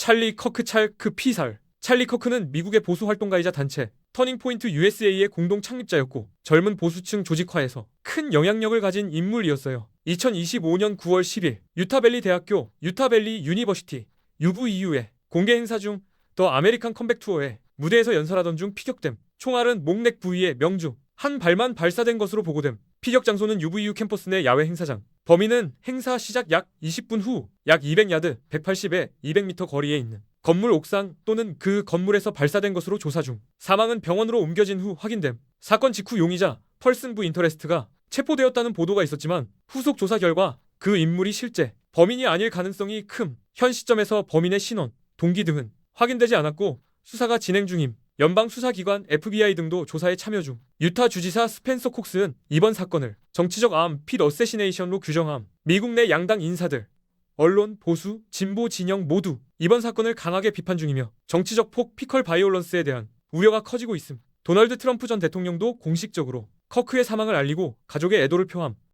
찰리 커크 찰크 피살. 찰리 커크는 미국의 보수 활동가이자 단체 터닝포인트 USA의 공동 창립자였고 젊은 보수층 조직화에서 큰 영향력을 가진 인물이었어요. 2025년 9월 10일 유타밸리 대학교 유타밸리 유니버시티 UVU의 공개 행사 중 더 아메리칸 컴백 투어에 무대에서 연설하던 중 피격됨. 총알은 목넥 부위에 명중. 한 발만 발사된 것으로 보고됨. 피격 장소는 UVU 캠퍼스 내 야외 행사장. 범인은 행사 시작 약 20분 후 약 200야드 180에 200m 거리에 있는 건물 옥상 또는 그 건물에서 발사된 것으로 조사 중. 사망은 병원으로 옮겨진 후 확인됨. 사건 직후 용의자 펄슨 부 인터레스트가 체포되었다는 보도가 있었지만 후속 조사 결과 그 인물이 실제 범인이 아닐 가능성이 큼. 현 시점에서 범인의 신원, 동기 등은 확인되지 않았고 수사가 진행 중임. 연방 수사기관 FBI 등도 조사에 참여 중. 유타 주지사 스펜서 콕스는 이번 사건을 정치적 암, 핏 어세시네이션로 규정함. 미국 내 양당 인사들, 언론, 보수, 진보 진영 모두 이번 사건을 강하게 비판 중이며 정치적 폭 피컬 바이올런스에 대한 우려가 커지고 있음. 도널드 트럼프 전 대통령도 공식적으로 커크의 사망을 알리고 가족의 애도를 표함.